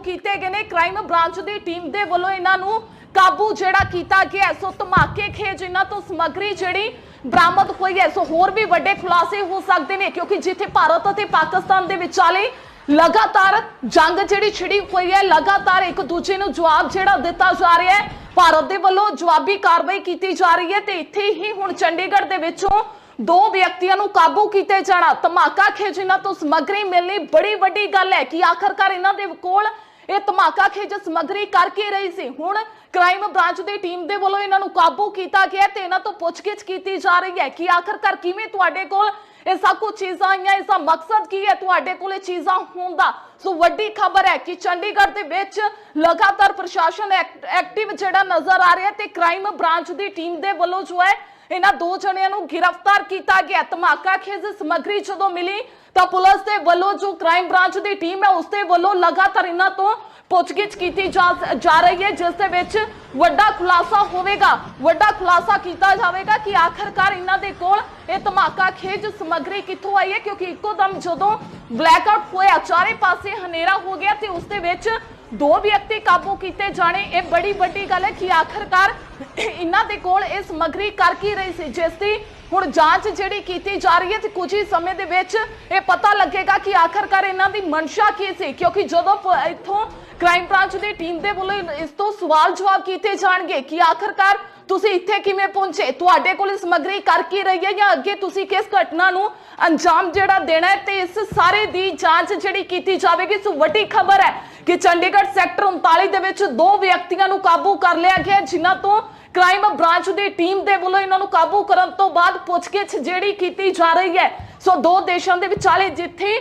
ਕੀਤੇ ਗਏ ਨੇ। ਕ੍ਰਾਈਮ ਬ੍ਰਾਂਚ ਦੀ ਟੀਮ ਦੇ ਵੱਲੋਂ ਇਹਨਾਂ ਨੂੰ ਕਾਬੂ ਜਿਹੜਾ ਕੀਤਾ ਗਿਆ ਸੋ ਧਮਾਕੇ ਖੇਜ ਇਹਨਾਂ ਤੋਂ ਸਮੱਗਰੀ ਜਿਹੜੀ ਬਰਾਮਦ ਹੋਈ ਹੈ। ਸੋ ਹੋਰ ਵੀ ਵੱਡੇ ਖੁਲਾਸੇ ਹੋ ਸਕਦੇ ਨੇ, ਕਿਉਂਕਿ ਜਿੱਥੇ ਭਾਰਤ ਅਤੇ ਪਾਕਿਸਤਾਨ ਦੇ ਵਿਚਾਲੇ ਲਗਾਤਾਰ ਜੰਗ ਜਿਹੜੀ ਛਿੜੀ ਹੋਈ ਹੈ, ਲਗਾਤਾਰ ਇੱਕ ਦੂਜੇ ਨੂੰ ਜਵਾਬ ਜਿਹੜਾ ਦਿੱਤਾ ਜਾ ਰਿਹਾ ਹੈ। ਭਾਰਤ ਦੇ ਵੱਲੋਂ ਜਵਾਬੀ ਕਾਰਵਾਈ ਕੀਤੀ ਜਾ ਰਹੀ ਹੈ ਤੇ ਇੱਥੇ ਹੀ ਹੁਣ ਚੰਡੀਗੜ੍ਹ ਦੇ ਵਿੱਚੋਂ ਦੋ ਵਿਅਕਤੀਆਂ ਨੂੰ ਕਾਬੂ ਕੀਤੇ ਜਾਣਾ। ਧਮਾਕਾ ਖੇਜ ਇਹਨਾਂ ਤੋਂ ਸਮੱਗਰੀ ਮਿਲਣੀ ਬੜੀ ਵੱਡੀ ਗੱਲ ਹੈ ਕਿ ਆਖਰਕਾਰ ਇਹਨਾਂ ਦੇ ਕੋਲ ਇਹ ਧਮਾਕਾ ਖੇਜ ਸਮੱਗਰੀ ਕਰਕੇ ਰਹੀ ਸੀ। ਹੁਣ ਕ੍ਰਾਈਮ ਬ੍ਰਾਂਚ ਦੀ ਟੀਮ ਦੇ ਵੱਲੋਂ ਇਹਨਾਂ ਨੂੰ ਕਾਬੂ ਕੀਤਾ ਗਿਆ ਤੇ ਇਹਨਾਂ ਤੋਂ ਪੁੱਛਗਿੱਛ ਕੀਤੀ ਜਾ ਰਹੀ ਹੈ ਕਿ ਆਖਰਕਾਰ ਕਿਵੇਂ ਤੁਹਾਡੇ ਕੋਲ ਇਹ ਸਭ ਕੁਝ ਚੀਜ਼ਾਂ ਆਈਆਂ ਇਸ ਦਾ ਮਕਸਦ ਕੀ ਹੈ? ਤੁਹਾਡੇ ਕੋਲ ਇਹ ਚੀਜ਼ਾਂ ਹੋਣ ਦਾ ਸੋ ਵੱਡੀ ਖਬਰ ਹੈ ਕਿ ਚੰਡੀਗੜ੍ਹ ਦੇ ਵਿੱਚ ਲਗਾਤਾਰ ਪ੍ਰਸ਼ਾਸਨ ਐਕਟਿਵ ਜਿਹੜਾ ਨਜ਼ਰ ਆ ਰਿਹਾ ਤੇ ਕ੍ਰਾਈਮ ਬ੍ਰਾਂਚ ਦੀ ਟੀਮ ਦੇ ਵੱਲੋਂ ਜੋ ਹੈ, ਇਹਨਾਂ ਦੋ ਜਣਿਆਂ ਨੂੰ ਗ੍ਰਿਫਤਾਰ ਕੀਤਾ ਗਿਆ। ਧਮਾਕਾ ਖੇਜ ਸਮੱਗਰੀ ਜਦੋਂ ਮਿਲੀ ਤਾਂ ਪੁਲਿਸ ਦੇ ਵੱਲੋਂ ਜੋ ਕ੍ਰਾਈਮ ਬ੍ਰਾਂਚ ਦੀ ਟੀਮ ਹੈ, ਉਸ ਦੇ ਵੱਲੋਂ ਲਗਾਤਾਰ ਇਹਨਾਂ ਤੋਂ ਪੁੱਛਗਿੱਛ ਕੀਤੀ ਜਾ ਰਹੀ ਹੈ, ਜਿਸ ਦੇ ਵਿੱਚ ਵੱਡਾ ਖੁਲਾਸਾ ਹੋਵੇਗਾ। ਵੱਡਾ ਖੁਲਾਸਾ ਕੀਤਾ ਜਾਵੇਗਾ ਕਿ ਆਖਰਕਾਰ ਇਹਨਾਂ ਦੇ ਕੋਲ ਇਹ ਧਮਾਕਾ ਖੇਜ ਸਮੱਗਰੀ ਕਿੱਥੋਂ ਆਈ ਹੈ, ਕਿਉਂਕਿ ਇੱਕੋ ਦਮ ਜਦੋਂ ਬਲੈਕਆਊਟ ਹੋਇਆ, ਚਾਰੇ ਪਾਸੇ ਹਨੇਰਾ ਹੋ ਗਿਆ ਤੇ ਉਸ ਦੇ ਵਿੱਚ ਦੋ ਵਿਅਕਤੀ ਕਾਬੂ ਕੀਤੇ ਜਾਣੇ। ਇਹ ਬੜੀ ਵੱਡੀ ਗੱਲ ਹੈ ਕਿ ਆਖਰਕਾਰ ਇਹਨਾਂ ਦੇ ਕੋਲ ਇਹ ਸਮੱਗਰੀ ਕਰ ਕੀ ਰਹੀ ਸੀ, ਜਿਸ ਦੀ ਹੁਣ ਜਾਂਚ ਜਿਹੜੀ ਕੀਤੀ ਜਾ ਰਹੀ ਹੈ ਤੇ ਕੁਝ ਹੀ ਸਮੇਂ ਦੇ ਵਿੱਚ ਇਹ ਪਤਾ ਲੱਗੇਗਾ ਕਿ ਆਖਰਕਾਰ ਇਹਨਾਂ ਦੀ ਮਨਸ਼ਾ ਕੀ ਸੀ ਕਿਉਂਕਿ ਜਦੋਂ ਇੱਥੋਂ ਕ੍ਰਾਈਮ ਬ੍ਰਾਂਚ ਦੀ ਟੀਮ ਦੇ ਵੱਲੋਂ ਇਸ ਤੋਂ ਸਵਾਲ ਜਵਾਬ ਕੀਤੇ ਜਾਣਗੇ ਕਿ ਆਖਰਕਾਰ ਤੁਸੀਂ ਇੱਥੇ ਕਿਵੇਂ ਪਹੁੰਚੇ ਤੁਹਾਡੇ ਕੋਲ ਇਹ ਸਮੱਗਰੀ ਕਰ ਕੀ ਰਹੀ ਹੈ ਜਾਂ ਅੱਗੇ ਤੁਸੀਂ ਕਿਸ ਘਟਨਾ ਨੂੰ ਅੰਜਾਮ ਜਿਹੜਾ ਦੇਣਾ ਹੈ ਤੇ ਇਸ ਸਾਰੇ ਦੀ ਜਾਂਚ ਜਿਹੜੀ ਕੀਤੀ ਜਾਵੇਗੀ। ਸੋ ਵੱਡੀ ਖਬਰ ਹੈ ਕਿ ਚੰਡੀਗੜ੍ਹ ਸੈਕਟਰ 39 ਦੇ ਵਿੱਚ ਦੋ ਵਿਅਕਤੀਆਂ ਨੂੰ ਕਾਬੂ ਕਰ ਲਿਆ ਗਿਆ ਹੈ, ਜਿਨ੍ਹਾਂ ਤੋਂ ਕ੍ਰਾਈਮ ਬ੍ਰਾਂਚ ਦੀ ਟੀਮ ਦੇ ਵੱਲੋਂ ਇਹਨਾਂ ਨੂੰ ਕਾਬੂ ਕਰਨ ਤੋਂ ਬਾਅਦ ਪੁੱਛਗਿੱਛ ਜਿਹੜੀ ਕੀਤੀ ਜਾ ਰਹੀ ਹੈ। ਸੋ ਦੋ ਦੇਸ਼ਾਂ ਦੇ ਵਿਚਾਲੇ ਜਿੱਥੇ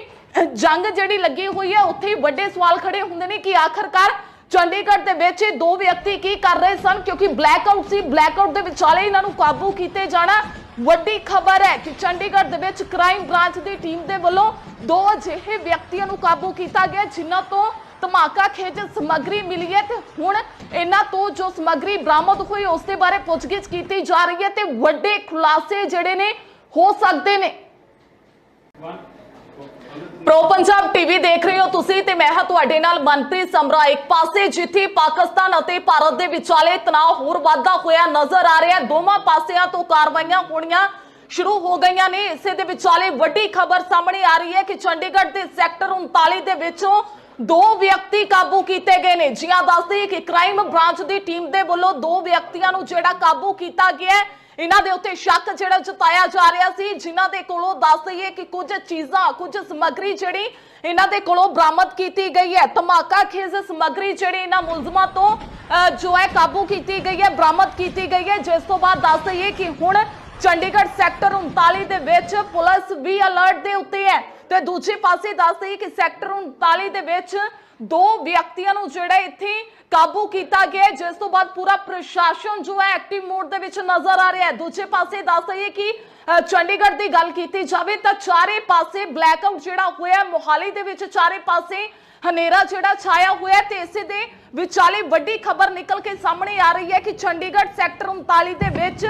ਜੰਗ ਜਿਹੜੀ ਲੱਗੀ ਹੋਈ ਹੈ, ਉੱਥੇ ਵੱਡੇ ਸਵਾਲ ਖੜੇ ਹੁੰਦੇ ਨੇ ਕਿ ਆਖਰਕਾਰ ਚੰਡੀਗੜ੍ਹ ਦੇ ਵਿੱਚ ਇਹ ਦੋ ਵਿਅਕਤੀ ਕੀ ਕਰ ਰਹੇ ਸਨ? ਕਿਉਂਕਿ ਬਲੈਕਆਊਟ ਸੀ ਬਲੈਕਆਊਟ ਦੇ ਵਿਚਾਲੇ ਇਹਨਾਂ ਨੂੰ ਕਾਬੂ ਕੀਤੇ ਜਾਣਾ ਵੱਡੀ ਖਬਰ ਹੈ ਕਿ ਚੰਡੀਗੜ੍ਹ ਦੇ ਵਿੱਚ ਕ੍ਰਾਈਮ ਬ੍ਰਾਂਚ ਦੀ ਟੀਮ ਦੇ ਵੱਲੋਂ ਦੋ ਅਜਿਹੇ ਵਿਅਕਤੀਆਂ ਨੂੰ ਕਾਬੂ ਕੀਤਾ ਗਿਆ, ਜਿਨ੍ਹਾਂ ਤੋਂ ਧਮਾਕਾ ਖੇਜ ਸਮੱਗਰੀ ਮਿਲੀ ਹੈ ਤੇ ਹੁਣ ਇਹਨਾਂ ਤੋਂ ਜੋ ਸਮੱਗਰੀ ਬਰਾਮਦ ਹੋਈ ਉਸ ਦੇ ਬਾਰੇ ਪੁੱਛਗਿੱਛ ਕੀਤੀ ਜਾ ਰਹੀ ਹੈ ਤੇ ਵੱਡੇ ਖੁਲਾਸੇ ਜਿਹੜੇ ਨੇ ਹੋ ਸਕਦੇ ਨੇ। ਪ੍ਰੋ ਪੰਜਾਬ ਟੀਵੀ ਦੇਖ ਰਹੇ ਹੋ ਤੁਸੀਂ ਤੇ ਮੈਂ ਹਾਂ ਤੁਹਾਡੇ ਨਾਲ ਮਨਪ੍ਰੀਤ ਸਮਰਾ ਇੱਕ ਪਾਸੇ ਜਿੱਥੇ ਪਾਕਿਸਤਾਨ ਅਤੇ ਭਾਰਤ ਦੇ ਵਿਚਾਲੇ ਤਣਾਅ ਹੋਰ ਵਾਧਾ ਹੋਇਆ ਨਜ਼ਰ ਆ ਰਿਹਾ ਦੋਵਾਂ ਪਾਸਿਆਂ ਤੋਂ ਕਾਰਵਾਈਆਂ ਹੋਣੀਆਂ ਸ਼ੁਰੂ ਹੋ ਗਈਆਂ ਨੇ। ਇਸੇ ਦੇ ਵਿਚਾਲੇ ਵੱਡੀ ਖਬਰ ਸਾਹਮਣੇ ਆ ਰਹੀ ਹੈ ਕਿ ਚੰਡੀਗੜ੍ਹ ਦੇ ਸੈਕਟਰ 39 ਦੇ ਵਿੱਚੋਂ ਦੋ ਵਿਅਕਤੀ ਕਾਬੂ ਕੀਤੇ ਗਏ ਨੇ। ਜੀਆਂ ਦੱਸਦੇ ਕਿ ਕ੍ਰਾਈਮ ਬ੍ਰਾਂਚ ਦੀ ਟੀਮ ਦੇ ਵੱਲੋਂ ਦੋ ਵਿਅਕਤੀਆਂ ਨੂੰ ਜਿਹੜਾ ਕਾਬੂ ਕੀਤਾ ਗਿਆ ਹੈ ਇਹਨਾਂ ਦੇ ਉੱਤੇ ਸ਼ੱਕ ਜਿਹੜਾ ਜਤਾਇਆ ਜਾ ਰਿਹਾ ਸੀ। ਜਿਨ੍ਹਾਂ ਦੇ ਕੋਲੋਂ ਦੱਸ ਦਈਏ ਕਿ ਕੁਝ ਚੀਜ਼ਾਂ ਕੁਝ ਸਮੱਗਰੀ ਜਿਹੜੀ ਇਹਨਾਂ ਦੇ ਕੋਲੋਂ ਬਰਾਮਦ ਕੀਤੀ ਗਈ ਹੈ। ਧਮਾਕਾ ਖੇਜ਼ ਸਮੱਗਰੀ ਜਿਹੜੀ ਇਹਨਾਂ ਮੁਲਜ਼ਮਾਂ ਤੋਂ ਅਹ, ਜੋ ਹੈ ਕਾਬੂ ਕੀਤੀ ਗਈ ਹੈ ਬਰਾਮਦ ਕੀਤੀ ਗਈ ਹੈ। ਜਿਸ ਤੋਂ ਬਾਅਦ ਦੱਸ ਦਈਏ ਕਿ ਹੁਣ ਚੰਡੀਗੜ੍ਹ ਸੈਕਟਰ 39 ਦੇ ਵਿੱਚ ਪੁਲਿਸ ਵੀ ਅਲਰਟ ਦੇ ਉੱਤੇ ਹੈ ਤੇ ਦੂਜੇ ਪਾਸੇ ਦੱਸ ਕਿ ਸੈਕਟਰ 39 ਦੇ ਵਿੱਚ ਦੋ ਵਿਅਕਤੀਆਂ ਨੂੰ ਜਿਹੜਾ ਇੱਥੇ ਕਾਬੂ ਕੀਤਾ ਗਿਆ ਜਿਸ ਤੋਂ ਬਾਅਦ ਪੂਰਾ ਪ੍ਰਸ਼ਾਸਨ ਜੋ ਹੈ ਐਕਟਿਵ ਮੋਡ ਦੇ ਵਿੱਚ ਨਜ਼ਰ ਆ ਰਿਹਾ ਹੈ। ਦੂਜੇ ਪਾਸੇ ਦੱਸ ਦਈਏ ਕਿ ਚੰਡੀਗੜ੍ਹ ਦੀ ਗੱਲ ਕੀਤੀ ਜਾਵੇ ਤਾਂ ਚਾਰੇ ਪਾਸੇ ਬਲੈਕ ਆਊਟ ਜਿਹੜਾ ਹੋਇਆ ਮੋਹਾਲੀ ਦੇ ਵਿੱਚ ਚਾਰੇ ਪਾਸੇ ਹਨੇਰਾ ਜਿਹੜਾ ਛਾਇਆ ਹੋਇਆ ਤੇ ਇਸੇ ਦੇ ਵਿਚਾਲੇ ਵੱਡੀ ਖਬਰ ਨਿਕਲ ਕੇ ਸਾਹਮਣੇ ਆ ਰਹੀ ਹੈ ਕਿ ਚੰਡੀਗੜ੍ਹ ਸੈਕਟਰ 39 ਦੇ ਵਿੱਚ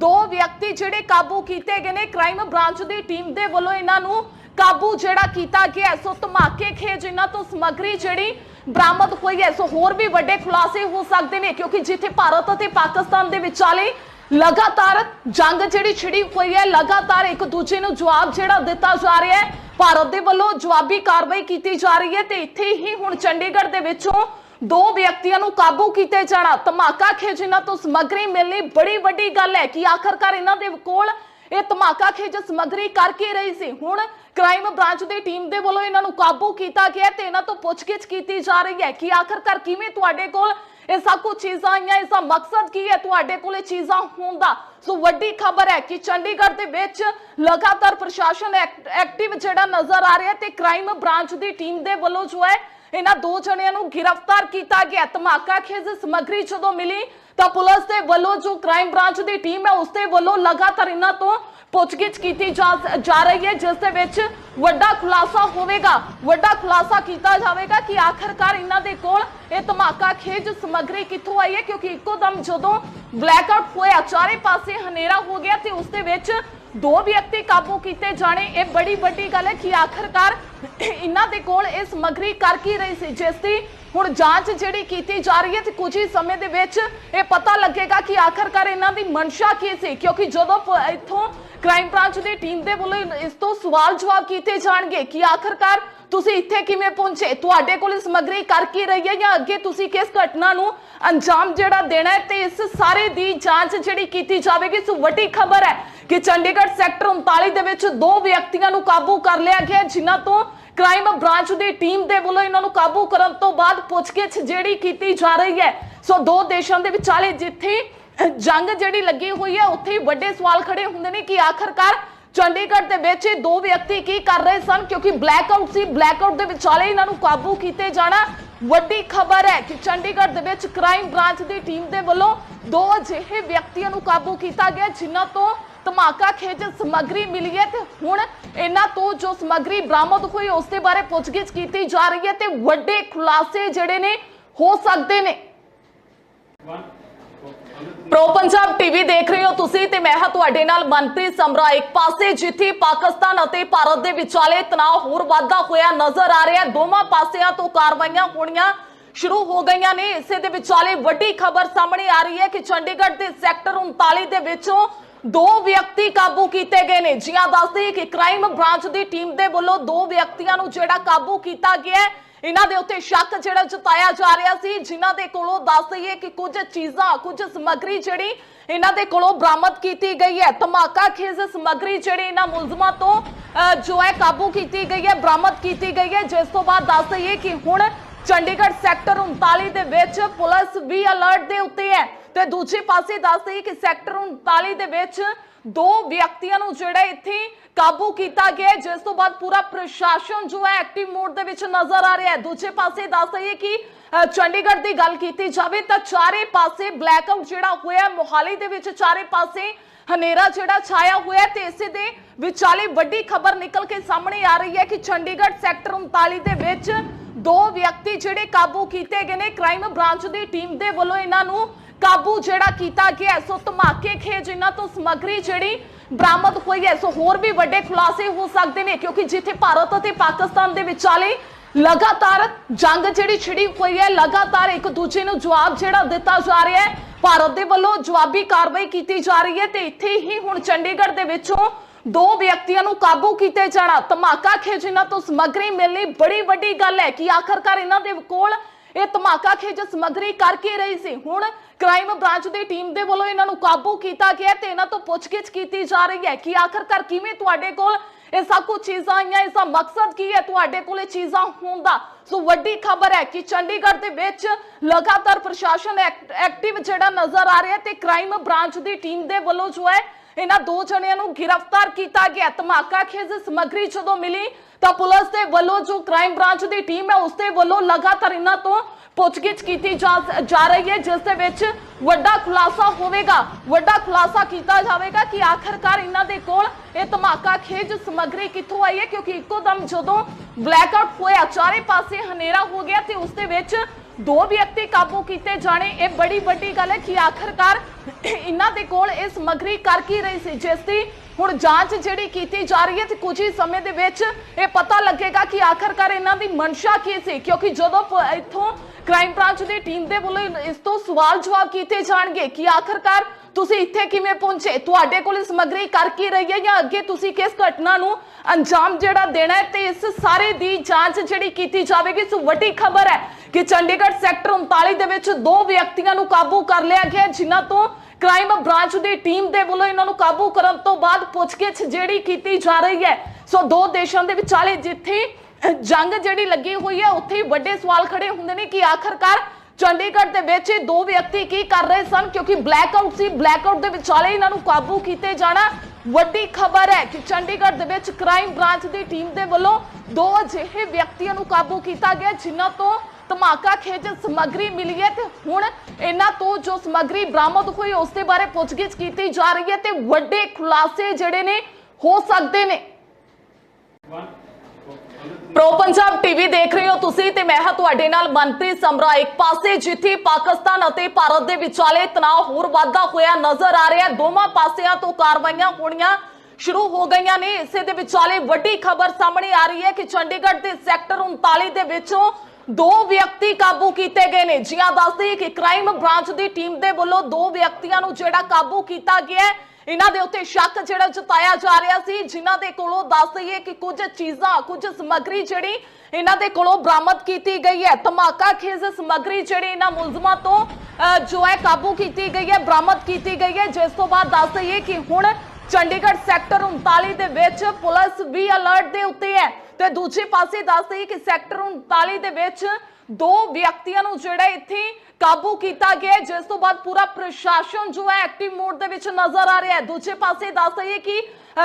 ਦੋ ਵਿਅਕਤੀ ਜਿਹੜੇ ਕਾਬੂ ਕੀਤੇ ਗਏ ਨੇ। ਕ੍ਰਾਈਮ ਬ੍ਰਾਂਚ ਦੀ ਟੀਮ ਦੇ ਵੱਲੋਂ ਇਹਨਾਂ ਨੂੰ ਕਾਬੂ ਜਿਹੜਾ ਕੀਤਾ ਗਿਆ ਸੋ ਧਮਾਕੇ ਖੇਜ ਇਹਨਾਂ ਤੋਂ ਸਮੱਗਰੀ ਜਿਹੜੀ ਬਰਾਮਦ ਹੋਈ ਹੈ। ਸੋ ਹੋਰ ਵੀ ਵੱਡੇ ਖੁਲਾਸੇ ਹੋ ਸਕਦੇ ਨੇ, ਕਿਉਂਕਿ ਜਿੱਥੇ ਭਾਰਤ ਅਤੇ ਪਾਕਿਸਤਾਨ ਦੇ ਵਿਚਾਲੇ ਲਗਾਤਾਰ ਜੰਗ ਜਿਹੜੀ ਛਿੜੀ ਹੋਈ ਹੈ, ਲਗਾਤਾਰ ਇੱਕ ਦੂਜੇ ਨੂੰ ਜਵਾਬ ਜਿਹੜਾ ਦਿੱਤਾ ਜਾ ਰਿਹਾ ਹੈ। ਭਾਰਤ ਦੇ ਵੱਲੋਂ ਜਵਾਬੀ ਕਾਰਵਾਈ ਕੀਤੀ ਜਾ ਰਹੀ ਹੈ ਤੇ ਇੱਥੇ ਹੀ ਹੁਣ ਚੰਡੀਗੜ੍ਹ ਦੇ ਵਿੱਚੋਂ ਦੋ ਵਿਅਕਤੀਆਂ ਨੂੰ ਕਾਬੂ ਕੀਤੇ ਜਾਣਾ ਧਮਾਕਾ ਖੇਜ ਇਹਨਾਂ ਤੋਂ ਸਮੱਗਰੀ ਮਿਲਣੀ ਬੜੀ ਵੱਡੀ ਗੱਲ ਹੈ ਕਿ ਆਖਰਕਾਰ ਇਹਨਾਂ ਦੇ ਕੋਲ ਇਹ ਧਮਾਕਾ ਖੇਜ ਸਮੱਗਰੀ ਕਰਕੇ ਰਹੀ ਸੀ। ਹੁਣ ਕ੍ਰਾਈਮ ਬ੍ਰਾਂਚ ਦੀ ਟੀਮ ਦੇ ਵੱਲੋਂ ਇਹਨਾਂ ਨੂੰ ਕਾਬੂ ਕੀਤਾ ਗਿਆ ਤੇ ਇਹਨਾਂ ਤੋਂ ਪੁੱਛਗਿੱਛ ਕੀਤੀ ਜਾ ਰਹੀ ਹੈ ਕਿ ਆਖਰਕਾਰ ਕਿਵੇਂ ਤੁਹਾਡੇ ਕੋਲ ਇਹ ਸਭ ਕੁਝ ਚੀਜ਼ਾਂ ਆਈਆਂ ਇਸ ਦਾ ਮਕਸਦ ਕੀ ਹੈ? ਤੁਹਾਡੇ ਕੋਲ ਇਹ ਚੀਜ਼ਾਂ ਹੋਣ ਦਾ ਸੋ ਵੱਡੀ ਖਬਰ ਹੈ ਕਿ ਚੰਡੀਗੜ੍ਹ ਦੇ ਵਿੱਚ ਲਗਾਤਾਰ ਪ੍ਰਸ਼ਾਸਨ ਐਕਟਿਵ ਜਿਹੜਾ ਨਜ਼ਰ ਆ ਰਿਹਾ ਤੇ ਕ੍ਰਾਈਮ ਬ੍ਰਾਂਚ ਦੀ ਟੀਮ ਦੇ ਵੱਲੋਂ ਜੋ ਹੈ ਇਹਨਾਂ ਦੋ ਜਣਿਆਂ ਨੂੰ ਗ੍ਰਿਫਤਾਰ ਕੀਤਾ ਗਿਆ। ਧਮਾਕਾ ਖੇਜ ਸਮੱਗਰੀ ਜਦੋਂ ਮਿਲੀ ਤਾਂ ਪੁਲਿਸ ਦੇ ਵੱਲੋਂ ਜੋ ਕ੍ਰਾਈਮ ਬ੍ਰਾਂਚ ਦੀ ਟੀਮ ਹੈ, ਉਸ ਦੇ ਵੱਲੋਂ ਲਗਾਤਾਰ ਇਹਨਾਂ ਤੋਂ ਪੁੱਛਗਿੱਛ ਕੀਤੀ ਜਾ ਰਹੀ ਹੈ, ਜਿਸ ਦੇ ਵਿੱਚ ਵੱਡਾ ਖੁਲਾਸਾ ਹੋਵੇਗਾ। ਵੱਡਾ ਖੁਲਾਸਾ ਕੀਤਾ ਜਾਵੇਗਾ ਕਿ ਆਖਰਕਾਰ ਇਹਨਾਂ ਦੇ ਕੋਲ ਇਹ ਧਮਾਕਾ ਖੇਜ ਸਮੱਗਰੀ ਕਿੱਥੋਂ ਆਈ ਹੈ, ਕਿਉਂਕਿ ਇੱਕੋ ਦਮ ਜਦੋਂ ਬਲੈਕਆਊਟ ਹੋਇਆ, ਚਾਰੇ ਪਾਸੇ ਹਨੇਰਾ ਹੋ ਗਿਆ ਤੇ ਉਸ ਦੇ ਵਿੱਚ ਦੋ ਵਿਅਕਤੀ ਕਾਬੂ ਕੀਤੇ ਜਾਣੇ, ਇਹ ਬੜੀ ਵੱਡੀ ਗੱਲ ਹੈ ਕਿ ਆਖਰਕਾਰ ਇਹਨਾਂ ਦੇ ਕੋਲ ਇਹ ਸਮਗਰੀ ਕਰ ਕੀ ਰਹੀ ਸੀ, ਜਿਸ ਦੀ ਹੁਣ ਜਾਂਚ ਜਿਹੜੀ ਕੀਤੀ ਜਾ ਰਹੀ ਹੈ ਤੇ ਕੁਝ ਹੀ ਸਮੇਂ ਦੇ ਵਿੱਚ ਇਹ ਪਤਾ ਲੱਗੇਗਾ ਕਿ ਆਖਰਕਾਰ ਇਹਨਾਂ ਦੀ ਮਨਸ਼ਾ ਕੀ ਸੀ, ਕਿਉਂਕਿ ਜਦੋਂ ਇੱਥੋਂ ਕ੍ਰਾਈਮ ਬ੍ਰਾਂਚ ਦੀ ਟੀਮ ਦੇ ਵੱਲੋਂ ਇਸ ਤੋਂ ਸਵਾਲ ਜਵਾਬ ਕੀਤੇ ਜਾਣਗੇ ਕਿ ਆਖਰਕਾਰ ਤੁਸੀਂ ਇੱਥੇ ਕਿਵੇਂ ਪਹੁੰਚੇ? ਤੁਹਾਡੇ ਕੋਲ ਸਮਗਰੀ ਕਰ ਕੀ ਰਹੀ ਹੈ ਜਾਂ ਅੱਗੇ ਤੁਸੀਂ ਕਿਸ ਘਟਨਾ ਨੂੰ ਅੰਜਾਮ ਜਿਹੜਾ ਦੇਣਾ ਹੈ ਤੇ ਇਸ ਸਾਰੇ ਦੀ ਜਾਂਚ ਜਿਹੜੀ ਕੀਤੀ ਜਾਵੇਗੀ? ਸੋ ਵੱਡੀ ਖਬਰ ਹੈ ਕਿ ਚੰਡੀਗੜ੍ਹ ਸੈਕਟਰ 39 ਦੇ ਵਿੱਚ ਦੋ ਵਿਅਕਤੀਆਂ ਨੂੰ ਕਾਬੂ ਕਰ ਲਿਆ ਗਿਆ ਹੈ, ਜਿਨ੍ਹਾਂ ਤੋਂ ਕ੍ਰਾਈਮ ਬ੍ਰਾਂਚ ਦੀ ਟੀਮ ਦੇ ਵੱਲੋਂ ਇਹਨਾਂ ਨੂੰ ਕਾਬੂ ਕਰਨ ਤੋਂ ਬਾਅਦ ਪੁੱਛਗਿੱਛ ਜਿਹੜੀ ਕੀਤੀ ਜਾ ਰਹੀ ਹੈ। ਸੋ ਦੋ ਦੇਸ਼ਾਂ ਦੇ ਵਿਚਾਲੇ ਜਿੱਥੇ ਜੰਗ ਜਿਹੜੀ ਲੱਗੀ ਹੋਈ ਹੈ ਉੱਥੇ ਵੱਡੇ ਸਵਾਲ ਖੜੇ ਹੁੰਦੇ ਨੇ ਕਿ ਆਖਰਕਾਰ ਚੰਡੀਗੜ੍ਹ ਦੇ ਵਿੱਚ ਇਹ ਦੋ ਵਿਅਕਤੀ ਕੀ ਕਰ ਰਹੇ ਸਨ? ਕਿਉਂਕਿ ਬਲੈਕਆਊਟ ਸੀ ਬਲੈਕਆਊਟ ਦੇ ਵਿਚਾਲੇ ਇਹਨਾਂ ਨੂੰ ਕਾਬੂ ਕੀਤੇ ਜਾਣਾ ਵੱਡੀ ਖਬਰ ਹੈ ਕਿ ਚੰਡੀਗੜ੍ਹ ਦੇ ਵਿੱਚ ਕ੍ਰਾਈਮ ਬ੍ਰਾਂਚ ਦੀ ਟੀਮ ਦੇ ਵੱਲੋਂ ਦੋ ਅਜਿਹੇ ਵਿਅਕਤੀਆਂ ਨੂੰ ਕਾਬੂ ਕੀਤਾ ਗਿਆ, ਜਿਨ੍ਹਾਂ ਤੋਂ ਧਮਾਕਾ ਖੇਜ ਸਮਗਰੀ ਮਿਲੀ ਹੈ ਤੇ ਹੁਣ ਇਹਨਾਂ ਤੋਂ ਜੋ ਸਮਗਰੀ ਬਰਾਮਦ ਹੋਈ, ਉਸ ਦੇ ਬਾਰੇ ਪੁੱਛਗਿੱਛ ਕੀਤੀ ਜਾ ਰਹੀ ਹੈ ਤੇ ਵੱਡੇ ਖੁਲਾਸੇ ਜਿਹੜੇ ਨੇ ਹੋ ਸਕਦੇ ਨੇ। ਪ੍ਰੋ ਪੰਜਾਬ ਟੀਵੀ ਦੇਖ ਰਹੇ ਹੋ ਤੁਸੀਂ ਤੇ ਮੈਂ ਹਾਂ ਤੁਹਾਡੇ ਨਾਲ ਮਨਪ੍ਰੀਤ ਸਮਰਾ। ਇੱਕ ਪਾਸੇ ਜਿੱਥੇ ਪਾਕਿਸਤਾਨ ਅਤੇ ਭਾਰਤ ਦੇ ਵਿਚਾਲੇ ਤਣਾਅ ਹੋਰ ਵਾਧਾ ਹੋਇਆ ਨਜ਼ਰ ਆ ਰਿਹਾ। ਦੋਵਾਂ ਪਾਸਿਆਂ ਤੋਂ ਕਾਰਵਾਈਆਂ ਹੋਣੀਆਂ ਸ਼ੁਰੂ ਹੋ ਗਈਆਂ ਨੇ। ਇਸੇ ਦੇ ਵਿਚਾਲੇ ਵੱਡੀ ਖਬਰ ਸਾਹਮਣੇ ਆ ਰਹੀ ਹੈ ਕਿ ਚੰਡੀਗੜ੍ਹ ਦੇ ਸੈਕਟਰ 39 ਦੇ ਵਿੱਚੋਂ ਦੋ ਵਿਅਕਤੀ ਕਾਬੂ ਕੀਤੇ ਗਏ ਨੇ। ਜੀਆਂ ਦੱਸਦੇ ਕਿ ਕ੍ਰਾਈਮ ਬ੍ਰਾਂਚ ਦੀ ਟੀਮ ਦੇ ਵੱਲੋਂ ਦੋ ਵਿਅਕਤੀਆਂ ਨੂੰ ਜਿਹੜਾ ਕਾਬੂ ਕੀਤਾ ਗਿਆ ਹੈ ਇਹਨਾਂ ਦੇ ਉੱਤੇ ਸ਼ੱਕ ਜਿਹੜਾ ਜਤਾਇਆ ਜਾ ਰਿਹਾ ਸੀ। ਜਿਨ੍ਹਾਂ ਦੇ ਕੋਲੋਂ ਦੱਸ ਦਈਏ ਕਿ ਕੁਝ ਚੀਜ਼ਾਂ ਕੁਝ ਸਮੱਗਰੀ ਜਿਹੜੀ ਇਹਨਾਂ ਦੇ ਕੋਲੋਂ ਬਰਾਮਦ ਕੀਤੀ ਗਈ ਹੈ। ਧਮਾਕਾ ਖੇਜ਼ ਸਮੱਗਰੀ ਜਿਹੜੀ ਇਹਨਾਂ ਮੁਲਜ਼ਮਾਂ ਤੋਂ ਅਹ, ਜੋ ਹੈ ਕਾਬੂ ਕੀਤੀ ਗਈ ਹੈ ਬਰਾਮਦ ਕੀਤੀ ਗਈ ਹੈ। ਜਿਸ ਤੋਂ ਬਾਅਦ ਦੱਸ ਦਈਏ ਕਿ ਹੁਣ ਚੰਡੀਗੜ੍ਹ ਸੈਕਟਰ 39 ਦੇ ਵਿੱਚ ਪੁਲਿਸ ਵੀ ਅਲਰਟ ਦੇ ਉੱਤੇ ਹੈ। ਤੇ ਦੂਜੇ ਪਾਸੇ ਦੱਸ ਦਈਏ ਕਿ ਸੈਕਟਰ 39 ਦੇ ਵਿੱਚ ਦੋ ਵਿਅਕਤੀਆਂ ਨੂੰ ਜਿਹੜਾ ਇੱਥੇ ਕਾਬੂ ਕੀਤਾ ਗਿਆ ਜਿਸ ਤੋਂ ਬਾਅਦ ਪੂਰਾ ਪ੍ਰਸ਼ਾਸਨ ਜੋ ਹੈ ਐਕਟਿਵ ਮੋਡ ਦੇ ਵਿੱਚ ਨਜ਼ਰ ਆ ਰਿਹਾ ਹੈ। ਦੂਜੇ ਪਾਸੇ ਦੱਸ ਦਈਏ ਕਿ ਚੰਡੀਗੜ੍ਹ ਦੀ ਗੱਲ ਕੀਤੀ ਜਾਵੇ ਤਾਂ ਚਾਰੇ ਪਾਸੇ ਬਲੈਕਆਊਟ ਜਿਹੜਾ ਹੋਇਆ ਮੋਹਾਲੀ ਦੇ ਵਿੱਚ ਚਾਰੇ ਪਾਸੇ ਹਨੇਰਾ ਜਿਹੜਾ ਛਾਇਆ ਹੋਇਆ ਤੇ ਇਸੇ ਦੇ ਵਿਚਾਲੇ ਵੱਡੀ ਖਬਰ ਨਿਕਲ ਕੇ ਸਾਹਮਣੇ ਆ ਰਹੀ ਹੈ ਕਿ ਚੰਡੀਗੜ੍ਹ ਸੈਕਟਰ 39 ਦੇ ਵਿੱਚ ਦੋ ਵਿਅਕਤੀ ਜਿਹੜੇ ਕਾਬੂ ਕੀਤੇ ਗਏ ਨੇ। ਕ੍ਰਾਈਮ ਬ੍ਰਾਂਚ ਦੀ ਟੀਮ ਦੇ ਵੱਲੋਂ ਇਹਨਾਂ ਨੂੰ ਕਾਬੂ ਜਿਹੜਾ ਕੀਤਾ ਗਿਆ ਸੋ ਧਮਾਕੇ ਖੇਜ ਇਹਨਾਂ ਤੋਂ ਸਮਗਰੀ ਜਿਹੜੀ ਬਰਾਮਦ ਹੋਈ ਹੈ, ਸੋ ਹੋਰ ਵੀ ਵੱਡੇ ਖੁਲਾਸੇ ਹੋ ਸਕਦੇ ਨੇ, ਕਿਉਂਕਿ ਜਿੱਥੇ ਭਾਰਤ ਅਤੇ ਪਾਕਿਸਤਾਨ ਦੇ ਵਿਚਾਲੇ ਲਗਾਤਾਰ ਜੰਗ ਜਿਹੜੀ ਛਿੜੀ ਹੋਈ ਹੈ, ਲਗਾਤਾਰ ਇੱਕ ਦੂਜੇ ਨੂੰ ਜਵਾਬ ਜਿਹੜਾ ਦਿੱਤਾ ਜਾ ਰਿਹਾ ਹੈ, ਭਾਰਤ ਦੇ ਵੱਲੋਂ ਜਵਾਬੀ ਕਾਰਵਾਈ ਕੀਤੀ ਜਾ ਰਹੀ ਹੈ ਤੇ ਇੱਥੇ ਹੀ ਹੁਣ ਚੰਡੀਗੜ੍ਹ ਦੇ ਵਿੱਚੋਂ ਦੋ ਵਿਅਕਤੀਆਂ ਨੂੰ ਕਾਬੂ ਕੀਤੇ ਜਾਣਾ, ਧਮਾਕਾ ਖੇਜ ਇਹਨਾਂ ਤੋਂ ਸਮਗਰੀ ਮਿਲਣੀ ਬੜੀ ਵੱਡੀ ਗੱਲ ਹੈ ਕਿ ਆਖਰਕਾਰ ਇਹਨਾਂ ਦੇ ਕੋਲ ਇਹ ਧਮਾਕਾ ਖੇਜ ਸਮਗਰੀ ਕਰਕੇ ਰਹੀ ਸੀ। ਹੁਣ ਕ੍ਰਾਈਮ ਬ੍ਰਾਂਚ ਦੀ ਟੀਮ ਦੇ ਵੱਲੋਂ ਇਹਨਾਂ ਨੂੰ ਕਾਬੂ ਕੀਤਾ ਗਿਆ ਤੇ ਇਹਨਾਂ ਤੋਂ ਪੁੱਛਗਿੱਛ ਕੀਤੀ ਜਾ ਰਹੀ ਹੈ ਕਿ ਆਖਰਕਾਰ ਕਿਵੇਂ ਤੁਹਾਡੇ ਕੋਲ ਇਹ ਸਭ ਕੁਝ ਚੀਜ਼ਾਂ ਆਈਆਂ ਇਸ ਦਾ ਮਕਸਦ ਕੀ ਹੈ? ਤੁਹਾਡੇ ਕੋਲ ਇਹ ਚੀਜ਼ਾਂ ਹੋਣ ਦਾ ਸੋ ਵੱਡੀ ਖਬਰ ਹੈ ਕਿ ਚੰਡੀਗੜ੍ਹ ਦੇ ਵਿੱਚ ਲਗਾਤਾਰ ਪ੍ਰਸ਼ਾਸਨ ਐਕਟਿਵ ਜਿਹੜਾ ਨਜ਼ਰ ਆ ਰਿਹਾ ਤੇ ਕ੍ਰਾਈਮ ਬ੍ਰਾਂਚ ਦੀ ਟੀਮ ਦੇ ਵੱਲੋਂ ਜੋ ਹੈ ਇਹਨਾਂ ਦੋ ਜਣਿਆਂ ਨੂੰ ਗ੍ਰਿਫਤਾਰ ਕੀਤਾ ਗਿਆ। ਧਮਾਕਾ ਖੇਜ਼ ਸਮਗਰੀ ਜਦੋਂ ਮਿਲੀ ਤਾਂ ਪੁਲਿਸ ਦੇ ਵੱਲੋਂ ਜੋ ਕ੍ਰਾਈਮ ਬ੍ਰਾਂਚ ਦੀ ਟੀਮ ਹੈ, ਉਸ ਦੇ ਵੱਲੋਂ ਲਗਾਤਾਰ ਇਹਨਾਂ ਤੋਂ ਪੁੱਛਗਿੱਛ ਕੀਤੀ ਜਾ ਰਹੀ ਹੈ, ਜਿਸ ਦੇ ਵਿੱਚ ਵੱਡਾ ਖੁਲਾਸਾ ਹੋਵੇਗਾ। ਵੱਡਾ ਖੁਲਾਸਾ ਕੀਤਾ ਜਾਵੇਗਾ ਕਿ ਆਖਰਕਾਰ ਇਹਨਾਂ ਦੇ ਕੋਲ ਇਹ ਧਮਾਕਾ ਖੇਜ ਸਮੱਗਰੀ ਕਿੱਥੋਂ ਆਈ ਹੈ, ਕਿਉਂਕਿ ਇੱਕੋ ਦਮ ਜਦੋਂ ਬਲੈਕਆਊਟ ਹੋਇਆ, ਚਾਰੇ ਪਾਸੇ ਹਨੇਰਾ ਹੋ ਗਿਆ ਤੇ ਉਸ ਦੇ ਵਿੱਚ ਦੋ ਵਿਅਕਤੀ ਕਾਬੂ ਕੀਤੇ ਜਾਣੇ, ਇਹ ਬੜੀ ਵੱਡੀ ਗੱਲ ਹੈ ਕਿ ਆਖਰਕਾਰ ਇਹਨਾਂ ਦੇ ਕੋਲ ਇਹ ਸਮਗਰੀ ਕਰ ਕੀ ਰਹੀ ਸੀ, ਜਿਸ ਦੀ ਹੁਣ ਜਾਂਚ ਜਿਹੜੀ ਕੀਤੀ ਜਾ ਰਹੀ ਹੈ ਤੇ ਕੁਝ ਹੀ ਸਮੇਂ ਦੇ ਵਿੱਚ ਇਹ ਪਤਾ ਲੱਗੇਗਾ ਕਿ ਆਖਰਕਾਰ ਇਹਨਾਂ ਦੀ ਮਨਸ਼ਾ ਕੀ ਸੀ, ਕਿਉਂਕਿ ਜਦੋਂ ਇੱਥੋਂ ਕ੍ਰਾਈਮ ਬ੍ਰਾਂਚ ਦੀ ਟੀਮ ਦੇ ਵੱਲੋਂ ਇਸ ਤੋਂ ਸਵਾਲ ਜਵਾਬ ਕੀਤੇ ਜਾਣਗੇ ਕਿ ਆਖਰਕਾਰ ਤੁਸੀਂ ਇੱਥੇ ਕਿਵੇਂ ਪਹੁੰਚੇ? ਤੁਹਾਡੇ ਕੋਲ ਸਮਗਰੀ ਕਰ ਕੀ ਰਹੀ ਹੈ ਜਾਂ ਅੱਗੇ ਤੁਸੀਂ ਕਿਸ ਘਟਨਾ ਨੂੰ ਅੰਜਾਮ ਜਿਹੜਾ ਦੇਣਾ ਹੈ ਤੇ ਇਸ ਸਾਰੇ ਦੀ ਜਾਂਚ ਜਿਹੜੀ ਕੀਤੀ ਜਾਵੇਗੀ? ਸੋ ਵੱਡੀ ਖਬਰ ਹੈ ਕਿ ਚੰਡੀਗੜ੍ਹ ਸੈਕਟਰ 39 ਦੇ ਵਿੱਚ ਦੋ ਵਿਅਕਤੀਆਂ ਨੂੰ ਕਾਬੂ ਕਰ ਲਿਆ ਗਿਆ ਹੈ, ਜਿਨ੍ਹਾਂ ਤੋਂ ਕ੍ਰਾਈਮ ਬ੍ਰਾਂਚ ਦੀ ਟੀਮ ਦੇ ਵੱਲੋਂ ਇਹਨਾਂ ਨੂੰ ਕਾਬੂ ਕਰਨ ਤੋਂ ਬਾਅਦ ਪੁੱਛਗਿੱਛ ਜਿਹੜੀ ਕੀਤੀ ਜਾ ਰਹੀ ਹੈ। ਸੋ ਦੋ ਦੇਸ਼ਾਂ ਦੇ ਵਿਚਾਲੇ ਜਿੱਥੇ ਜੰਗ ਜਿਹੜੀ ਲੱਗੀ ਹੋਈ ਹੈ ਉੱਥੇ ਵੱਡੇ ਸਵਾਲ ਖੜੇ ਹੁੰਦੇ ਨੇ ਕਿ ਆਖਰਕਾਰ ਚੰਡੀਗੜ੍ਹ ਦੇ ਵਿੱਚ ਇਹ ਦੋ ਵਿਅਕਤੀ ਕੀ ਕਰ ਰਹੇ ਸਨ? ਕਿਉਂਕਿ ਬਲੈਕਆਊਟ ਸੀ ਬਲੈਕਆਊਟ ਦੇ ਵਿਚਾਲੇ ਇਹਨਾਂ ਨੂੰ ਕਾਬੂ ਕੀਤੇ ਜਾਣਾ ਵੱਡੀ ਖਬਰ ਹੈ ਕਿ ਚੰਡੀਗੜ੍ਹ ਦੇ ਵਿੱਚ ਕ੍ਰਾਈਮ ਬ੍ਰਾਂਚ ਦੀ ਟੀਮ ਦੇ ਵੱਲੋਂ ਦੋ ਅਜਿਹੇ ਵਿਅਕਤੀਆਂ ਨੂੰ ਕਾਬੂ ਕੀਤਾ ਗਿਆ, ਜਿਨ੍ਹਾਂ ਤੋਂ ਧਮਾਕਾ ਖੇਜ ਸਮਗਰੀ ਮਿਲੀ ਹੈ ਤੇ ਹੁਣ ਇਹਨਾਂ ਤੋਂ ਜੋ ਸਮਗਰੀ ਬਰਾਮਦ ਹੋਈ, ਉਸ ਦੇ ਬਾਰੇ ਪੁੱਛਗਿੱਛ ਕੀਤੀ ਜਾ ਰਹੀ ਹੈ ਤੇ ਵੱਡੇ ਖੁਲਾਸੇ ਜਿਹੜੇ ਨੇ ਹੋ ਸਕਦੇ ਨੇ। ਪ੍ਰੋ ਪੰਜਾਬ ਟੀਵੀ ਦੇਖ ਰਹੇ ਹੋ ਤੁਸੀਂ ਤੇ ਮੈਂ ਹਾਂ ਤੁਹਾਡੇ ਨਾਲ ਮਨਪ੍ਰੀਤ ਸਮਰਾ। ਇੱਕ ਪਾਸੇ ਜਿੱਥੇ ਪਾਕਿਸਤਾਨ ਅਤੇ ਭਾਰਤ ਦੇ ਵਿਚਾਲੇ ਤਣਾਅ ਹੋਰ ਵਾਧਾ ਹੋਇਆ ਨਜ਼ਰ ਆ ਰਿਹਾ ਦੋਵਾਂ ਪਾਸਿਆਂ ਤੋਂ ਕਾਰਵਾਈਆਂ ਹੋਣੀਆਂ ਸ਼ੁਰੂ ਹੋ ਗਈਆਂ ਨੇ। ਇਸੇ ਦੇ ਵਿਚਾਲੇ ਵੱਡੀ ਖਬਰ ਸਾਹਮਣੇ ਆ ਰਹੀ ਹੈ ਕਿ ਚੰਡੀਗੜ੍ਹ ਦੇ ਸੈਕਟਰ 39 ਦੇ ਵਿੱਚੋਂ ਦੋ ਵਿਅਕਤੀ ਕਾਬੂ ਕੀਤੇ ਗਏ ਨੇ। ਜੀਆਂ ਦੱਸਦੇ ਕਿ ਕ੍ਰਾਈਮ ਬ੍ਰਾਂਚ ਦੀ ਟੀਮ ਦੇ ਵੱਲੋਂ ਦੋ ਵਿਅਕਤੀਆਂ ਨੂੰ ਜਿਹੜਾ ਕਾਬੂ ਕੀਤਾ ਗਿਆ ਹੈ ਇਹਨਾਂ ਦੇ ਉੱਤੇ ਸ਼ੱਕ ਜਿਹੜਾ ਜਤਾਇਆ ਜਾ ਰਿਹਾ ਸੀ। ਜਿਨ੍ਹਾਂ ਦੇ ਕੋਲੋਂ ਦੱਸ ਦਈਏ ਕਿ ਕੁਝ ਚੀਜ਼ਾਂ, ਕੁਝ ਸਮੱਗਰੀ ਜਿਹੜੀ ਇਹਨਾਂ ਦੇ ਕੋਲੋਂ ਬਰਾਮਦ ਕੀਤੀ ਗਈ ਹੈ। ਧਮਾਕਾ ਖੇਜ਼ ਸਮੱਗਰੀ ਜਿਹੜੀ ਇਹਨਾਂ ਮੁਲਜ਼ਮਾਂ ਤੋਂ ਜੋ ਹੈ, ਕਾਬੂ ਕੀਤੀ ਗਈ ਹੈ, ਬਰਾਮਦ ਕੀਤੀ ਗਈ ਹੈ। ਜਿਸ ਤੋਂ ਬਾਅਦ ਦੱਸ ਦਈਏ ਕਿ ਹੁਣ ਚੰਡੀਗੜ੍ਹ ਸੈਕਟਰ 39 ਦੇ ਵਿੱਚ ਪੁਲਿਸ ਵੀ ਅਲਰਟ ਦੇ ਉੱਤੇ ਹੈ। ਤੇ ਦੂਜੇ ਪਾਸੇ ਦੱਸ ਦਈਏ ਕਿ ਸੈਕਟਰ 39 ਦੇ ਵਿੱਚ ਦੋ ਵਿਅਕਤੀਆਂ ਨੂੰ ਜਿਹੜਾ ਇੱਥੇ ਕਾਬੂ ਕੀਤਾ ਗਿਆ ਜਿਸ ਤੋਂ ਬਾਅਦ ਪੂਰਾ ਪ੍ਰਸ਼ਾਸਨ ਜੋ ਹੈ ਐਕਟਿਵ ਮੋਡ ਦੇ ਵਿੱਚ ਨਜ਼ਰ ਆ ਰਿਹਾ ਹੈ। ਦੂਜੇ ਪਾਸੇ ਦੱਸ ਦਈਏ ਕਿ